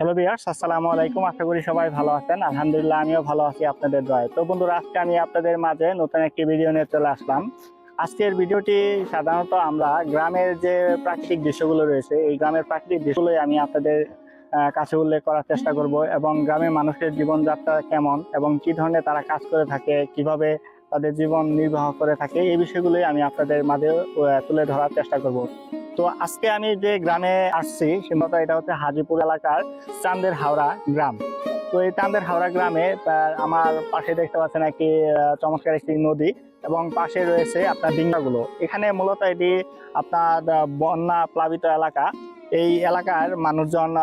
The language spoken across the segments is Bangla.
বিয়ার্স আসসালামু আলাইকুম আশা করি সবাই ভালো আছেন আলহামদুলিল্লাহ আমিও ভালো আছি আপনাদের দয়ায় তো বন্ধুরা আজকে আমি আপনাদের মাঝে নতুন একটি ভিডিও নিয়ে চলে আসলাম আজকের ভিডিওটি সাধারণত আমরা গ্রামের যে প্রাকৃতিক দৃশ্যগুলো রয়েছে এই গ্রামের প্রাকৃতিক দৃশ্যগুলোই আমি আপনাদের কাছে উল্লেখ করার চেষ্টা করব এবং গ্রামের মানুষের জীবনযাত্রা কেমন এবং কি ধরনের তারা কাজ করে থাকে কীভাবে তাদের জীবন নির্বাহ করে থাকে এই বিষয়গুলোই আমি আপনাদের মাঝে তুলে ধরার চেষ্টা করব তো আজকে আমি যে গ্রামে আসছি, সেমত এটা হচ্ছে হাজিপুর এলাকার চান্দের হাওড়া গ্রাম। তো এই চান্দের হাওড়া গ্রামে আমার পাশে দেখতে পাচ্ছেন একটি চমৎকার একটি নদী এবং পাশে রয়েছে আপনার ডিঙ্গাগুলো। এখানে মূলত এটি আপনার বন্যা প্লাবিত এলাকা। এই এলাকার মানুষজন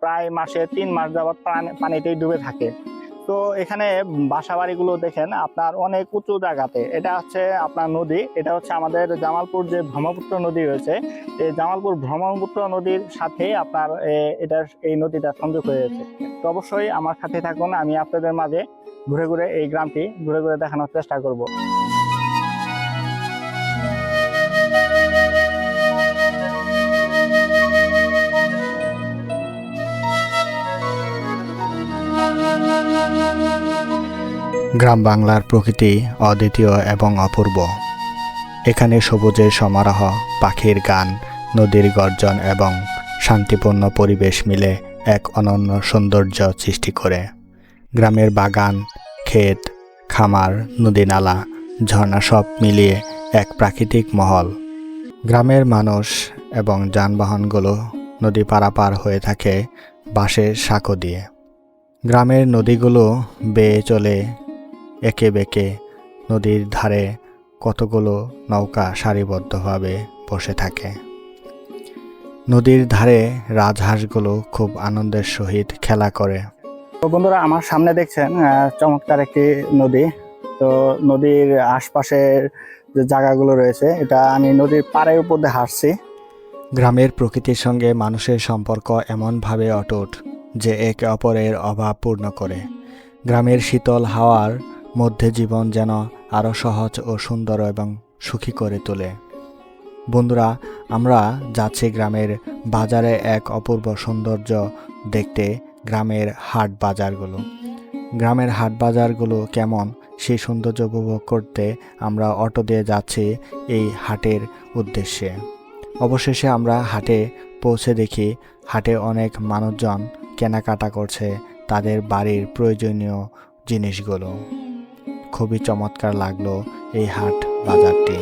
প্রায় মাসে তিন মাস যাবৎ পানি- পানিতেই ডুবে থাকে। তো এখানে বাসা বাড়িগুলো দেখেন, আপনার অনেক উঁচু জায়গাতে। এটা হচ্ছে আপনার নদী, এটা হচ্ছে আমাদের জামালপুর যে ব্রহ্মপুত্র নদী রয়েছে। এই জামালপুর ব্রহ্মপুত্র নদীর সাথে আপনার এটা এই নদীটা সংযোগ হয়েছে তো অবশ্যই আমার সাথে থাকুন, আমি আপনাদের মাঝে ঘুরে ঘুরে এই গ্রামটি ঘুরে ঘুরে দেখানোর চেষ্টা করব। গ্রাম বাংলার প্রকৃতি অদ্বিতীয় এবং অপূর্ব। এখানে সবুজের সমারোহ, পাখির গান, নদীর গর্জন এবং শান্তিপূর্ণ পরিবেশ মিলে এক অনন্য সৌন্দর্য সৃষ্টি করে। গ্রামের বাগান, ক্ষেত, খামার নদী নালা ঝর্ণা সব মিলিয়ে এক প্রাকৃতিক মহল। গ্রামের মানুষ এবং যানবাহনগুলো নদী পারাপার হয়ে থাকে বাঁশের সাঁকো দিয়ে। গ্রামের নদীগুলো বেয়ে চলে। একে বেঁকে নদীর ধারে কতগুলো নৌকা সারিবদ্ধভাবে বসে থাকে। নদীর ধারে রাজহাঁসগুলো খুব আনন্দের সহিত খেলা করে। তো বন্ধুরা আমার সামনে দেখছেন চমৎকার একটি নদী। তো নদীর আশপাশের যে জায়গাগুলো রয়েছে এটা আমি নদীর পাড়ের উপর দিয়ে হাঁটছি। গ্রামের প্রকৃতির সঙ্গে মানুষের সম্পর্ক এমনভাবে অটুট যে একে অপরের অভাব পূর্ণ করে। গ্রামের শীতল হাওয়ার মধ্যে জীবন যেন আরও সহজ ও সুন্দর এবং সুখী করে তোলে। বন্ধুরা, আমরা যাচ্ছি গ্রামের বাজারে এক অপূর্ব সৌন্দর্য দেখতে গ্রামের হাট বাজারগুলো। গ্রামের হাট বাজারগুলো কেমন সেই সৌন্দর্য উপভোগ করতে আমরা অটো দিয়ে যাচ্ছি এই হাটের উদ্দেশ্যে। অবশেষে আমরা হাটে পৌঁছে দেখি হাটে অনেক মানুষজন কেনাকাটা করছে তাদের বাড়ির প্রয়োজনীয় জিনিসগুলো। খুবই চমৎকার লাগল এই হাট বাজারটি।